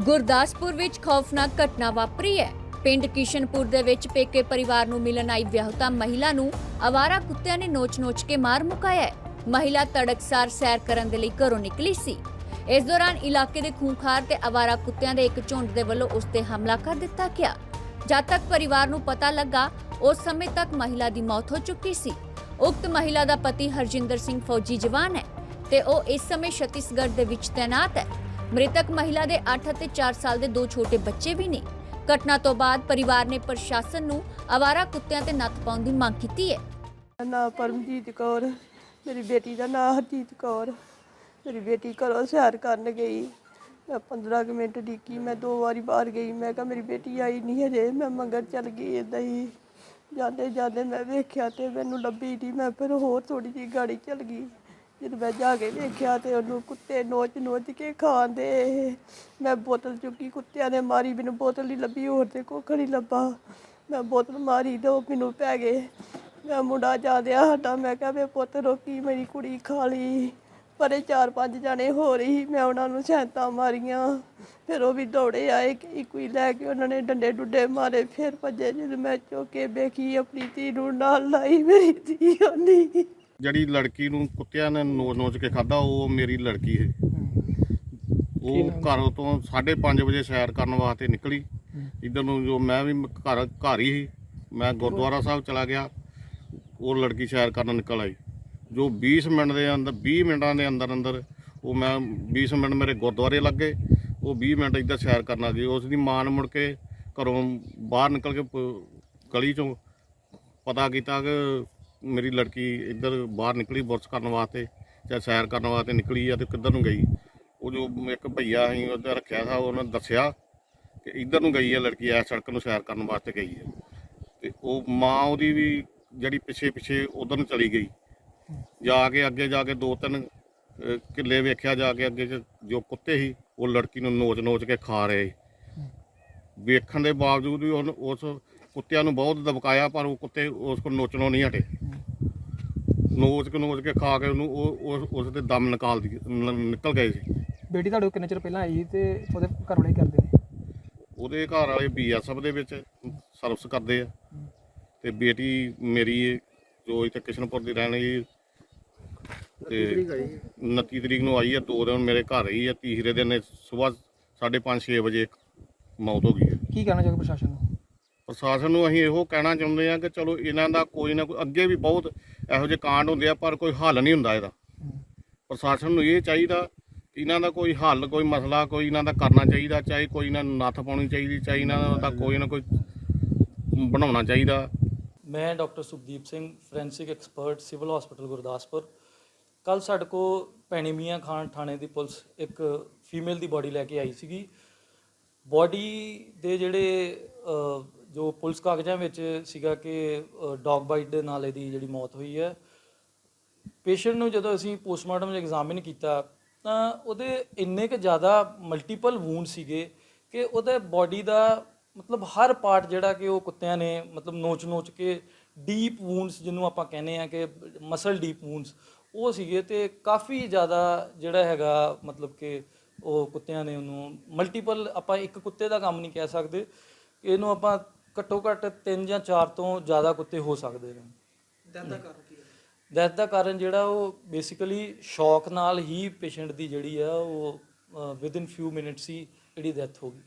ਗੁਰਦਾਸਪੁਰ ਵਿੱਚ ਖੌਫਨਾਕ ਘਟਨਾ ਵਾਪਰੀ ਹੈ। ਪਿੰਡ ਕਿਸ਼ਨਪੁਰ ਦੇ ਵਿੱਚ ਪੇਕੇ ਪਰਿਵਾਰ ਨੂੰ ਮਿਲਣ ਆਈ ਵਿਆਹੁਤਾ ਮਹਿਲਾ ਨੂੰ ਅਵਾਰਾ ਕੁੱਤਿਆਂ ਨੇ ਨੋਚ-ਨੋਚ ਕੇ ਮਾਰ ਮੁਕਾਇਆ ਹੈ। ਮਹਿਲਾ ਤੜਕਸਾਰ ਸੈਰ ਕਰਨ ਦੇ ਲਈ ਘਰੋਂ ਨਿਕਲੀ ਸੀ। ਇਸ ਦੌਰਾਨ ਇਲਾਕੇ ਦੇ ਖੂੰਖਾਰ ਤੇ ਅਵਾਰਾ ਕੁੱਤਿਆਂ ਦੇ ਇੱਕ ਝੁੰਡ ਦੇ ਵੱਲੋਂ ਉਸ ਤੇ ਹਮਲਾ ਕਰ ਦਿੱਤਾ ਗਿਆ। ਜਦ ਤੱਕ ਪਰਿਵਾਰ ਨੂੰ ਪਤਾ ਲੱਗਾ, ਉਸ ਸਮੇਂ ਤੱਕ ਮਹਿਲਾ ਦੀ ਮੌਤ ਹੋ ਚੁੱਕੀ ਸੀ। ਉਕਤ ਮਹਿਲਾ ਦਾ ਪਤੀ ਹਰਜਿੰਦਰ ਸਿੰਘ ਫੌਜੀ ਜਵਾਨ ਹੈ ਤੇ ਉਹ ਇਸ ਸਮੇਂ ਛੱਤੀਸਗੜ੍ਹ ਦੇ ਵਿੱਚ ਤੈਨਾਤ ਹੈ। ਮ੍ਰਿਤਕ ਮਹਿਲਾ ਦੇ 8 ਅਤੇ 4 ਸਾਲ ਦੇ ਦੋ ਛੋਟੇ ਬੱਚੇ ਵੀ ਨੇ। ਘਟਨਾ ਤੋਂ ਬਾਅਦ ਪਰਿਵਾਰ ਨੇ ਪ੍ਰਸ਼ਾਸਨ ਨੂੰ ਅਵਾਰਾ ਕੁੱਤਿਆਂ ਤੇ ਨੱਥ ਪਾਉਣ ਦੀ ਮੰਗ ਕੀਤੀ ਹੈ। ਮੇਰਾ ਨਾਂ ਪਰਮਜੀਤ ਕੌਰ, ਮੇਰੀ ਬੇਟੀ ਦਾ ਨਾਂ ਹਰਜੀਤ ਕੌਰ। ਮੇਰੀ ਬੇਟੀ ਘਰੋਂ ਸੈਰ ਕਰਨ ਗਈ। ਮੈਂ 15 ਕੁ ਮਿੰਟ ਡਿੱਕੀ ਮੈਂ ਦੋ ਵਾਰੀ ਬਾਹਰ ਗਈ। ਮੈਂ ਕਿਹਾ, ਮੇਰੀ ਬੇਟੀ ਆਈ ਨਹੀਂ ਹਜੇ। ਮੈਂ ਮੰਗਰ ਚੱਲ ਗਈ ਏਦਾਂ ਹੀ। ਜਾਂਦੇ ਜਾਂਦੇ ਮੈਂ ਵੇਖਿਆ ਤੇ ਮੈਨੂੰ ਲੱਭੀ ਨਹੀਂ ਮੈਂ ਫਿਰ ਹੋਰ ਥੋੜੀ ਜਿਹੀ ਗਾੜੀ ਚੱਲ ਗਈ। ਜਦੋਂ ਮੈਂ ਜਾ ਕੇ ਵੇਖਿਆ ਤੇ ਉਹਨੂੰ ਕੁੱਤੇ ਨੋਚ ਨੋਚ ਕੇ ਖਾਂਦੇ। ਮੈਂ ਬੋਤਲ ਚੁੱਕੀ ਕੁੱਤਿਆਂ ਨੇ ਮਾਰੀ, ਮੈਨੂੰ ਬੋਤਲ ਨਹੀਂ ਲੱਭੀ, ਹੋਰ ਤੇ ਕੁੱਖ ਨਹੀਂ ਲੱਭਾ। ਮੈਂ ਬੋਤਲ ਮਾਰੀ ਤੇ ਉਹ ਮੈਨੂੰ ਪੈ ਗਏ। ਮੈਂ ਮੁੰਡਾ ਜਾਦਿਆ ਸਾਡਾ, ਮੈਂ ਕਿਹਾ, ਵੇ ਪੁੱਤ, ਰੋਕੀ ਮੇਰੀ ਕੁੜੀ ਖਾ ਲਈ। ਪਰੇ ਚਾਰ ਪੰਜ ਜਾਣੇ ਹੋ ਰਹੀ, ਮੈਂ ਉਹਨਾਂ ਨੂੰ ਸੈਂਤਾਂ ਮਾਰੀਆਂ। ਫਿਰ ਉਹ ਵੀ ਦੌੜੇ ਆਏ ਕਿ ਕੋਈ ਲੈ ਕੇ ਉਹਨਾਂ ਨੇ ਡੰਡੇ ਡੁੱਡੇ ਮਾਰੇ। ਫਿਰ ਭੱਜੇ ਜਦ ਮੈਂ ਚੁੱਕ ਕੇ ਵੇਖੀ, ਆਪਣੀ ਧੀ ਨੂੰ ਨਾਲ ਲਾਈ ਮੇਰੀ ਧੀ ਨਹੀਂ ਜਿਹੜੀ ਲੜਕੀ ਨੂੰ ਕੁੱਤਿਆਂ ਨੇ ਨੋਚ ਨੋਚ ਕੇ ਖਾਦਾ ਉਹ ਮੇਰੀ ਲੜਕੀ ਹੈ ਉਹ ਘਰੋਂ ਤੋਂ 5:30 ਵਜੇ ਸੈਰ ਕਰਨ ਵਾਸਤੇ ਨਿਕਲੀ। ਇਧਰ ਨੂੰ ਜੋ ਮੈਂ ਵੀ ਘਰ ਘਰ ਹੀ ਸੀ। ਮੈਂ ਗੁਰਦੁਆਰਾ ਸਾਹਿਬ ਚਲਾ ਗਿਆ। ਉਹ ਲੜਕੀ ਸੈਰ ਕਰਨ ਨਿਕਲ ਆਈ। ਜੋ 20 ਮਿੰਟ ਦੇ ਅੰਦਰ 20 ਮਿੰਟਾਂ ਦੇ ਅੰਦਰ ਅੰਦਰ ਉਹ ਮੈਂ 20 ਮਿੰਟ ਮੇਰੇ ਗੁਰਦੁਆਰੇ ਲੱਗੇ। ਉਹ 20 ਮਿੰਟ ਇੱਧਰ ਸੈਰ ਕਰਨ ਆ ਗਈ। ਉਸ ਦੀ ਮਾਂ ਨੇ ਮੁੜ ਕੇ ਘਰੋਂ ਬਾਹਰ ਨਿਕਲ ਕੇ ਗਲੀ ਚੋਂ ਪਤਾ ਕੀਤਾ ਕਿ ਮੇਰੀ ਲੜਕੀ ਇੱਧਰ ਬਾਹਰ ਨਿਕਲੀ ਬੁਰਸ਼ ਕਰਨ ਵਾਸਤੇ ਜਾਂ ਸੈਰ ਕਰਨ ਵਾਸਤੇ ਨਿਕਲੀ ਆ ਤੇ ਕਿੱਧਰ ਨੂੰ ਗਈ। ਉਹ ਜੋ ਇੱਕ ਭਈਆ ਅਸੀਂ ਉਹਦਾ ਰੱਖਿਆ ਸੀ ਉਹਨੇ ਦੱਸਿਆ ਕਿ ਇੱਧਰ ਨੂੰ ਗਈ ਹੈ ਲੜਕੀ ਐ ਸੜਕ ਨੂੰ ਸੈਰ ਕਰਨ ਵਾਸਤੇ ਗਈ ਹੈ ਤੇ ਉਹ ਮਾਂ ਉਹਦੀ ਵੀ ਜਿਹੜੀ ਪਿੱਛੇ ਪਿੱਛੇ ਉਧਰ ਨੂੰ ਚਲੀ ਗਈ। ਜਾ ਕੇ ਅੱਗੇ ਜਾ ਕੇ ਦੋ ਤਿੰਨ ਅਹ, ਕਿੱਲੇ ਵੇਖਿਆ ਜਾ ਕੇ ਅੱਗੇ ਚ ਜੋ ਕੁੱਤੇ ਸੀ ਉਹ ਲੜਕੀ ਨੂੰ ਨੋਚ ਨੋਚ ਕੇ ਖਾ ਰਹੇ ਸੀ। ਵੇਖਣ ਦੇ ਬਾਵਜੂਦ ਵੀ ਉਹਨੂੰ ਉਸ ਕੁੱਤਿਆਂ ਨੂੰ ਬਹੁਤ ਦਬਕਾਇਆ ਪਰ ਉਹ ਕੁੱਤੇ ਉਸ ਕੋਲ ਨੋਚਣੋਂ ਨਹੀਂ ਹਟੇ। ਨੋਚ ਕੇ ਨੋਚ ਕੇ ਖਾ ਕੇ ਉਹਨੂੰ ਉਹ ਉਸ ਉਸ ਦੇ ਦਮ ਨਿਕਾਲ ਦੀ ਨ- ਨਿਕਲ ਗਏ ਸੀ। ਬੇਟੀ ਤੁਹਾਡੇ ਕੋਲ ਕਿੰਨੇ ਚਿਰ ਪਹਿਲਾਂ ਆਈ ਸੀ ਤੇ ਉਹਦੇ ਘਰ ਵਾਲੇ ਕੀ ਕਰਦੇ ਨੇ? ਉਹਦੇ ਘਰ ਵਾਲੇ ਬੀਐਸਐਫ ਦੇ ਵਿੱਚ ਸਰਵਿਸ ਕਰਦੇ ਆ। ਤੇ ਬੇਟੀ ਮੇਰੀ ਜੋ ਇੱਥੇ ਕਿਸ਼ਨਪੁਰ ਦੀ ਰਹਿਣ ਵਾਲੀ ਤੇ 29 ਤਰੀਕ ਨੂੰ ਆਈ ਹੈ ਦੋ ਦਿਨ ਮੇਰੇ ਘਰ ਰਹੀ ਹੈ ਤੀਸਰੇ ਦਿਨ ਸਵੇਰ 5:30 6 ਵਜੇ ਮੌਤ ਹੋ ਗਈ ਹੈ। ਕੀ ਕਹਿਣਾ ਚਾਹੋਗੇ ਪ੍ਰਸ਼ਾਸਨ ਨੂੰ? ਪ੍ਰਸ਼ਾਸਨ ਨੂੰ ਅਸੀਂ ਇਹੋ ਕਹਿਣਾ ਚਾਹੁੰਦੇ ਆ ਕਿ ਚਲੋ ਇਹਨਾਂ ਦਾ ਕੋਈ ਨਾ ਕੋਈ ਅੱਗੇ ਵੀ ਬਹੁਤ ਇਹੋ ਜਿਹੇ ਕਾਂਡ ਹੁੰਦੇ ਆ ਪਰ ਕੋਈ ਹੱਲ ਨਹੀਂ ਹੁੰਦਾ ਇਹਦਾ। ਪ੍ਰਸ਼ਾਸਨ ਨੂੰ ਇਹ ਚਾਹੀਦਾ ਕਿ ਇਹਨਾਂ ਦਾ ਕੋਈ ਹੱਲ ਕੋਈ ਮਸਲਾ ਕੋਈ ਇਹਨਾਂ ਦਾ ਕਰਨਾ ਚਾਹੀਦਾ ਚਾਹੇ ਕੋਈ ਇਹਨਾਂ ਨੂੰ ਨੱਥ ਪਾਉਣੀ ਚਾਹੀਦੀ ਚਾਹੇ ਇਹਨਾਂ ਦਾ ਕੋਈ ਨਾ ਕੋਈ ਬਣਾਉਣਾ ਚਾਹੀਦਾ। ਮੈਂ doctor Sukhdeep Singh forensic expert civil hospital Gurdaspur. ਕੱਲ ਸਾਡੇ ਕੋ ਭੈਣੀ ਮੀਆਂ ਖਾਨ ਥਾਣੇ ਦੀ ਪੁਲਿਸ ਇੱਕ ਫੀਮੇਲ ਦੀ ਬਾਡੀ ਲੈ ਕੇ ਆਈ ਸੀਗੀ। ਬਾਡੀ ਦੇ ਜਿਹੜੇ ਜੋ ਪੁਲਿਸ ਕਾਗਜ਼ਾਂ ਵਿੱਚ ਸੀਗਾ ਕਿ ਡੌਗ ਬਾਈਟ ਦੇ ਨਾਲ ਇਹਦੀ ਜਿਹੜੀ ਮੌਤ ਹੋਈ ਹੈ। ਪੇਸ਼ੈਂਟ ਨੂੰ ਜਦੋਂ ਅਸੀਂ ਪੋਸਟਮਾਰਟਮ ਐਗਜ਼ਾਮਿਨ ਕੀਤਾ, ਤਾਂ ਉਹਦੇ ਇੰਨੇ ਕੁ ਜ਼ਿਆਦਾ ਮਲਟੀਪਲ ਵੂਨ ਸੀਗੇ ਕਿ ਉਹਦੇ ਬਾਡੀ ਦਾ ਮਤਲਬ ਹਰ ਪਾਰਟ ਜਿਹੜਾ ਕਿ ਉਹ ਕੁੱਤਿਆਂ ਨੇ ਮਤਲਬ ਨੋਚ-ਨੋਚ ਕੇ ਡੀਪ ਵੂਨਸ ਜਿਹਨੂੰ ਆਪਾਂ ਕਹਿੰਦੇ ਆ ਕਿ ਮਸਲ ਡੀਪ ਵੂਨਸ, ਉਹ ਸੀਗੇ ਤੇ ਕਾਫੀ ਜ਼ਿਆਦਾ ਜਿਹੜਾ ਹੈਗਾ ਮਤਲਬ ਕਿ ਉਹ ਕੁੱਤਿਆਂ ਨੇ ਉਹਨੂੰ ਮਲਟੀਪਲ ਆਪਾਂ ਇੱਕ ਕੁੱਤੇ ਦਾ ਕੰਮ ਨਹੀਂ ਕਹਿ ਸਕਦੇ। ਇਹਨੂੰ ਆਪਾਂ ਘੱਟੋ ਘੱਟ 3 ਜਾਂ 4 ਤੋਂ ਜ਼ਿਆਦਾ ਕੁੱਤੇ ਹੋ ਸਕਦੇ ਨੇ। ਡੈਥ ਦਾ ਕਾਰਨ ਜਿਹੜਾ ਉਹ ਬੇਸਿਕਲੀ ਸ਼ੌਕ ਨਾਲ ਹੀ ਪੇਸ਼ੈਂਟ ਦੀ ਜਿਹੜੀ ਆ ਉਹ ਵਿਦ ਇਨ ਫਿਊ ਮਿੰਟਸ ਹੀ ਜਿਹੜੀ ਡੈਥ ਹੋ ਗਈ।